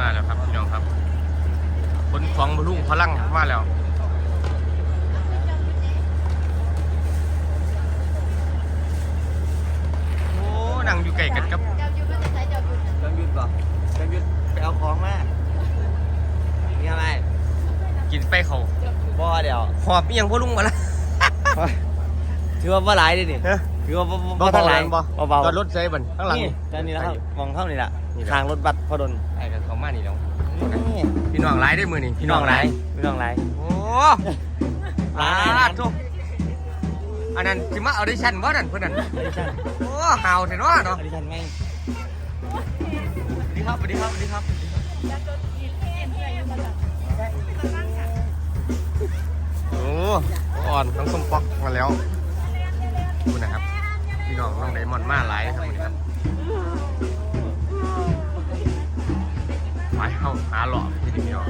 มาแล้วครับพี่น้องครับคนของบรรลุพลังมาแล้วโอ้นั่งอยู่ไกลกันกับเจ้ายุทธไม่ใช่เจ้ายุทธจังยุทธบอกจังยุทธไปเอาของมานี่อะไรกินไปเขาบ่เดี๋ยวหอบอิหยังพ่อลุงมาละถือว่าบ่หลายเดินี่เฮ้ยถือว่าบ่บ่ทางหลังบ่เบาจอดรถใส่บันข้างหลังนี่ด้านนี้นะครับมองเข้านี่แหละนี่แหละทางรถบัสพอดลไอ้กับเขา มานี่แล้วนี่พี่น้องร้ายได้มือนี่พี่น้องร้ายพี่น้องไรโอ้หลาลายทุกอันนั้นสิมาเอาดิชั่นว่านั่นเพื่อนนั่นอดิชั่นโอ้ห่าวเถอะเนาะเนาะอดิชั่นแม่งสวัสดีครับสวัสดีครับสวัสดีครับโอ้อ่อนน้องส้มป๊อกมาแล้วคุณนะครับ พี่น้องน้องไดมอนด์มาหลายนะครับวันนี้ครับ ไปเข้าหาหล่อพี่ดิพี่น้อง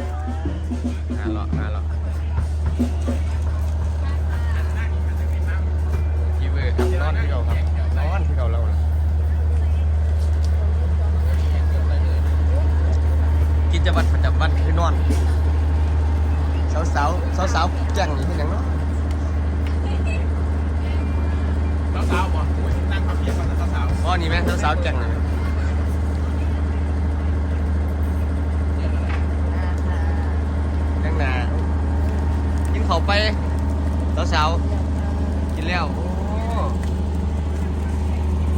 หาหล่อหาหล่อพี่เวอร์ครับนอนที่เราครับนอนที่เราเราเลยกิจวัตรประจำวันคือนอนสาวสาวสาวสาวๆแจ้งนี่เป็นหยังเนาะสาวๆบ่โอ้ยนั่งพับเพียบกันนะสาวอ๋อนี่แม่สาวสาวๆแจ้งนี่แจ้งหนากิน เขาวไปสาวสาวๆกินแล้วโอ้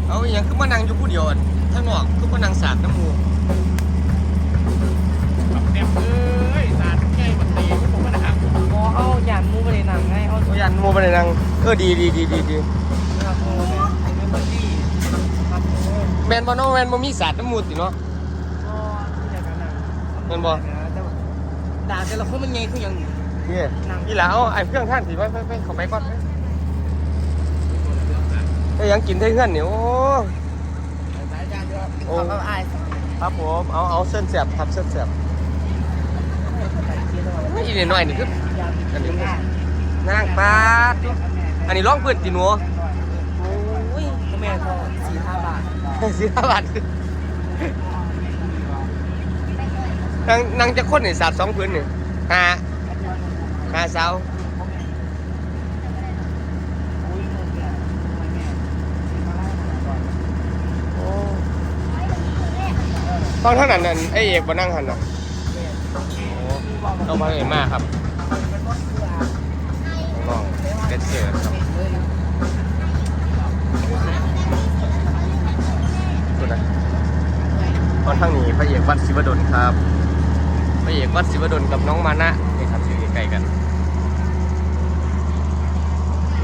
เอาอหย่างคือมานั่งอยู่ผู้เดียวอะข้างนอกคือมานั่งสาดน้ำมูๆแบบเต็มเลยสาดแก้บัตรีที่ผมนะครับพอเอาหยานมูไปในหนังไงเอาโอ้ยันโมไปเลยนั่งเออดีดีดีดีดีครับโอ้เนี่ยเป็นบัตตี้ครับโอ้แมนบอน้องแมนบอมีสาดน้ำมูติเนาะก็ที่จะกันหนังแมนบอด่าแต่ละคนมันไงคืออย่า งนี่อีหลาเอาไอ้เครื่องท่านสิไปไปไปเข้าไปก่อนไปเอ้ยยังกินได้เพื่อนนี่โอ้สายจานเดียวโอ้เขาก็อายครับผมเอาเอาเส้นแสบครับเส้นแสบไม่อีนี่หน่อยนี่คืออันนี้นางปลาดอันนี้ร้องเพื่อนจีนัวโอ้ยแม่ทองสี่ห้าบาทสิห้าบาทคือนางนางจะค้นนี่สาดสองพื้นนี่หา หาเสาโอ้ตอนเท่านั้นนั่นไอเอกมานั่งหันอะโอ้ต้องมาเห็นมากครับน้องๆเด็ดเสือครับดูนะตอนข้างนี้พระเอกวัดศิวดลครับพระเอกวัดศิวดลกับน้องมานะนี่ครับอยู่ใกล้ๆกัน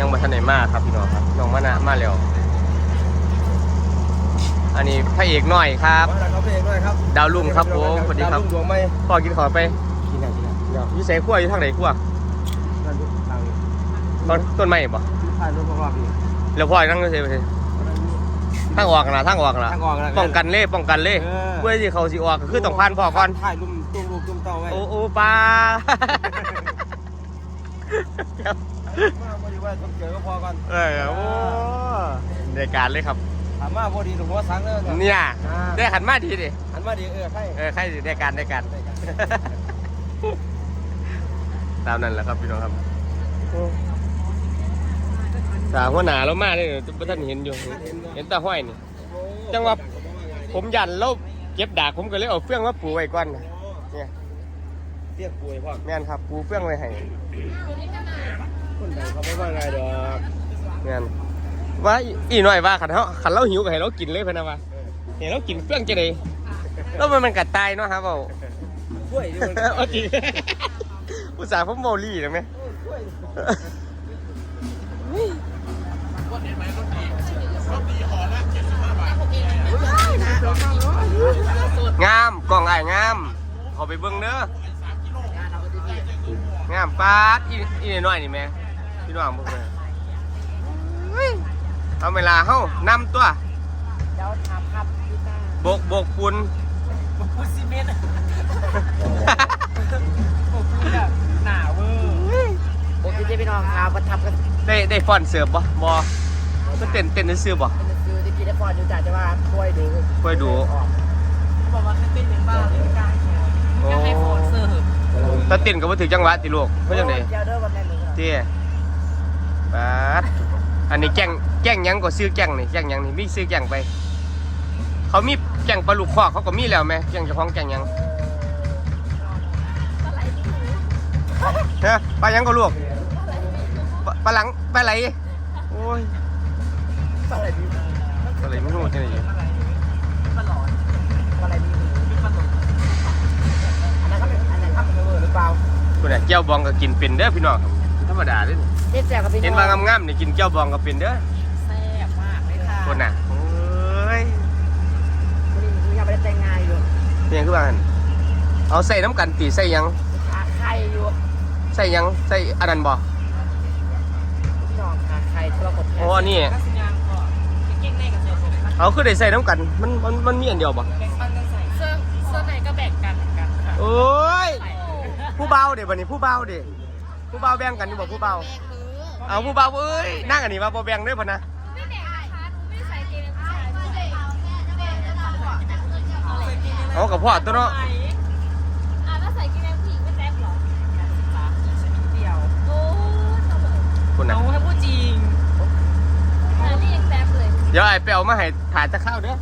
ยังมาทันไหนมากครับพี่น้องครับน้องมานะมาแล้วอันนี้พระเอกหน่อยครับ มาแล้วครับเพลงด้วยครับดาวรุ่งครับผมสวัสดีครับดวงไม่พ่อกินขอไปกินไหนกินไหนเดี๋ยวอยู่ใส่ขั้วอยู่ทางไหนขั้วนั่นดูทางต้นต้นไม้บ่ผ่านรถพ่อพี่แล้วพ่อนั่งอยู่ใส่ไปสิทางออกนะทางออกนะทางออกนะป้องกันเล่ป้องกันเล่เออ เพื่อที่เขาสิออกก็คือต้องผ่านพ่อก่อน ถ่ายลุมตุ้มลูกตุ้มเต้าไว้โอ้โอ้ปลาครับ มาพอดีว่าต้องเจอก็พอก่อนเออโอ้ในการเลยครับถามมาพอดีหลวงพ่อสังเด้อเนี่ยได้ขันมาทีดิหันมาดีเออใช่เออใครสิได้การได้การตามนั้นแหละครับพี่น้องครับสาวหัวหนาเรามาเลยท่านเห็นอยู่ เห็นตาห้อยนี่ จังหวะผมยันแล้วเก็บดากผมก็เลยเอาเฟื่องมาปูไว้ก่อนนะเนี่ยเรียกป่วยพ่อแม่นครับ ปูเฟื่องไว้ให้ คนใดเขาไม่ว่าไงดอกแม่นว่าอีอีหน่อยว่าขันเขาขันเราหิวก็ให้เรากินเลยพะนะว่าเห็นเรากินเฟื่องจะได้แล้วมันมันกัดตายเนาะครับเบาป่วยดิมันเอาจริงอุตส่าห์ผมโมลี่นะแม่งามกล่องไอ้ายงามเอาไปเบิ่งเด้องามปาดอีอีน้อยๆนี่แม่ พี่น้องพวกแม่เฮ้ยเอาเวลาเฮานำตัวเจ้าทำครับพี่ตาโบกโบกปุนพุซีเมนต์โอ้พูดอะหนาเวอร์โอ้พี่เจ้พี่น้องครับมาทำกันได้ได้ฟอนเสิร์ฟบ่บ่มันเต้นเต้นซื่อๆบ่เป็นฟิวตะกี้ได้ฟอนอยู่จ่าจะว่าช่วยดูช่วยดูบอกว่าเต้นหนึ่งบ้างเล่นกลางแขนเต้นก็บ่ถึงจังหวะติลูกเพิ่นจังได๋เจ้าเด้อวันแม่มือเตี้ย ปาดอันนี้แก่งแก่งหยังก็ซื้อแก่งนี่แก่งหยังนี่มีซื้อแก่งไป เขามีแก่งปลาลูกคอกเขาก็มีแล้วไหมแก่งเจ้าของแก่งหยังเฮ้ยปลาหยังก็ลูกปลาปลาหลังปลาไหลโอ้ยอะไรมีปลาไหลไม่รู้ที่ไหนอยู่ปลาหลอนอะไรมีปลาหลอนอันนั้นเขาเป็นอันนั้นเขาเป็นเวอร์หรือเปล่าคุณน่ะแก้วบองก็กินเป็นเด้อพี่น้อง ธรรมดาเด้อเจ๊แจ๊กับพี่เห็นว่างามๆนี่กินแก้วบองก็เป็นเด้อแซ่บมากเลยค่ะคนน่ะโอ้ยวันนี้ยังไม่ได้แต่งงานอยู่เป็นหยังคือว่าหั่นเอาใส่น้ำกันตีใส่หยังขาไข่อยู่ใส่หยังใส่อันนั้นบ่พี่น้องขาไข่ที่เรากดแทโอ้อันนี้ก็สัญญาณก่อนเก่งๆในกับเจ้าผมเอาคือได้ใส่น้ำกันมันมันมันมีอันเดียวบ่แบ่งปันกันใส่เสื้อเสื้อในก็แบ่งกันเหมือนกันค่ะโอ้ยผู้เบาเดี๋ยวบันนี้ผู้เบาเดี๋ยว ผู้เบาแบ่งกันนี่บอกผู้เบาเอาผู้เบาเอ้ยนั่งอันนี้มาบ่แบ่งด้วยพะนะไม่แบ่งนะคะหนูไม่ใส่เกงในผู้ชายด้วยเอากับพ่อตัวเนาะอะแล้วใส่เกงในผู้หญิงไม่แซ่บเหรอเดียวโอ้เสมอคุณน่ะเอาให้พูดจริงแต่นี่ยังแซ่บเลยเดี๋ยวไอ้เปเอามาให้ถ่ายจะเข้าวเด้อ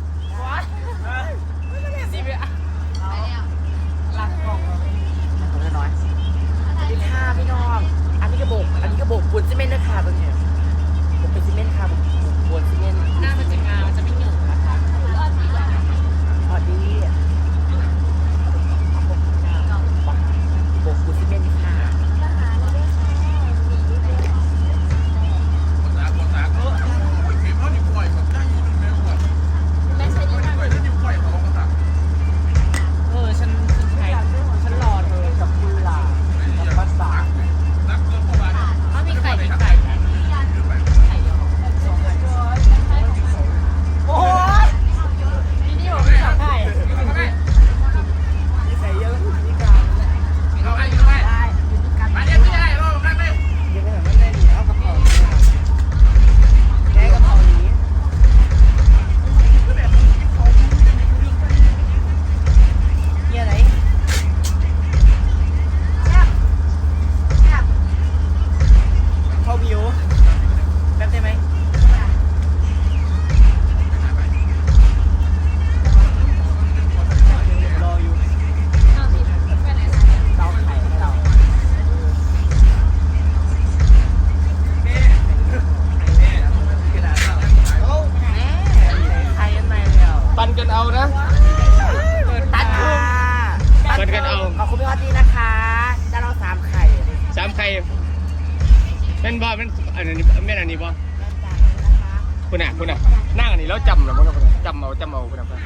เป็นบ่เป็นอันนี้แม่นอันนี้บ่แม่จ่ายนะคะคุณน่ะคุณน่ะนั่งอันนี้แล้วจำนะพ่อนะจำเอาจำเอาคุณน่ะพ่อ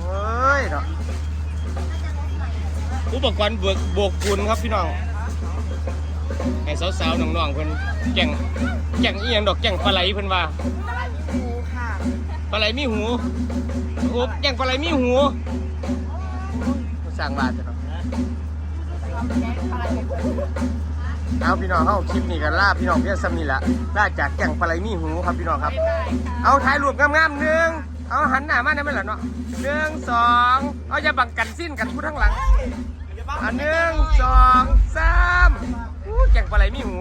เฮ้ยเนาะอุปกรณ์บวกบวกปูนครับพี่น้องให้สาวๆน้องๆเพิ่นแก่งแก่งอีหยังดอกแก่งปลาไหลเพิ่นว่าครูค่ะปลาไหลมีหูโอ้แก่งปลาไหลมีหูสั่งบาทเถอะเนาะ เอาพี่น้องเข้าคลิปนี้กันล่าพี่น้องเพียงสำนีละล่าจากแก่งปลาไหลมีหูครับพี่น้องครับ เอาถ่ายรูปงามๆหนึ่งเอาหันหน้ามาได้ไหมล่ะเนาะหนึ่งสองเอาอย่าบังกันสิ้นกันผู้ทั้งหลังอันหนึ่งสองสามอู้แก่งปลาไหลมีหู